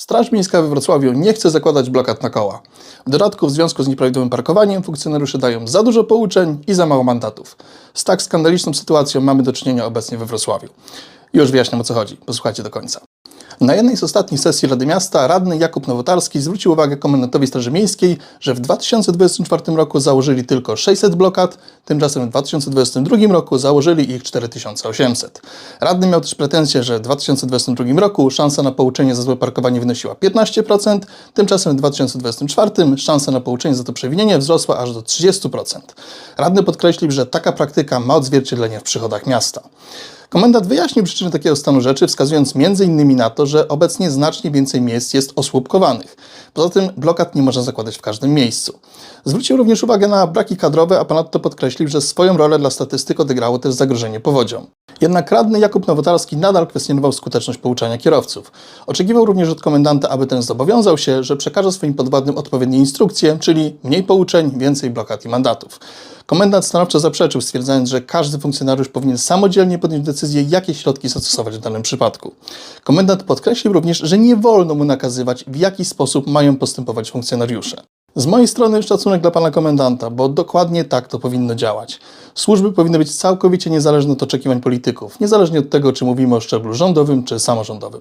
Straż Miejska we Wrocławiu nie chce zakładać blokad na koła. W dodatku w związku z nieprawidłowym parkowaniem funkcjonariusze dają za dużo pouczeń i za mało mandatów. Z tak skandaliczną sytuacją mamy do czynienia obecnie we Wrocławiu. Już wyjaśniam o co chodzi, posłuchajcie do końca. Na jednej z ostatnich sesji Rady Miasta radny Jakub Nowotarski zwrócił uwagę komendantowi Straży Miejskiej, że w 2024 roku założyli tylko 600 blokad, tymczasem w 2022 roku założyli ich 4800. Radny miał też pretensje, że w 2022 roku szansa na pouczenie za złe parkowanie wynosiła 15%, tymczasem w 2024 szansa na pouczenie za to przewinienie wzrosła aż do 30%. Radny podkreślił, że taka praktyka ma odzwierciedlenie w przychodach miasta. Komendant wyjaśnił przyczyny takiego stanu rzeczy, wskazując m.in. na to, że obecnie znacznie więcej miejsc jest osłupkowanych. Poza tym blokad nie można zakładać w każdym miejscu. Zwrócił również uwagę na braki kadrowe, a ponadto podkreślił, że swoją rolę dla statystyk odegrało też zagrożenie powodzią. Jednak radny Jakub Nowotarski nadal kwestionował skuteczność pouczania kierowców. Oczekiwał również od komendanta, aby ten zobowiązał się, że przekaże swoim podwładnym odpowiednie instrukcje, czyli mniej pouczeń, więcej blokad i mandatów. Komendant stanowczo zaprzeczył, stwierdzając, że każdy funkcjonariusz powinien samodzielnie podjąć decyzję, jakie środki zastosować w danym przypadku. Komendant podkreślił również, że nie wolno mu nakazywać, w jaki sposób mają postępować funkcjonariusze. Z mojej strony szacunek dla pana komendanta, bo dokładnie tak to powinno działać. Służby powinny być całkowicie niezależne od oczekiwań polityków, niezależnie od tego, czy mówimy o szczeblu rządowym czy samorządowym.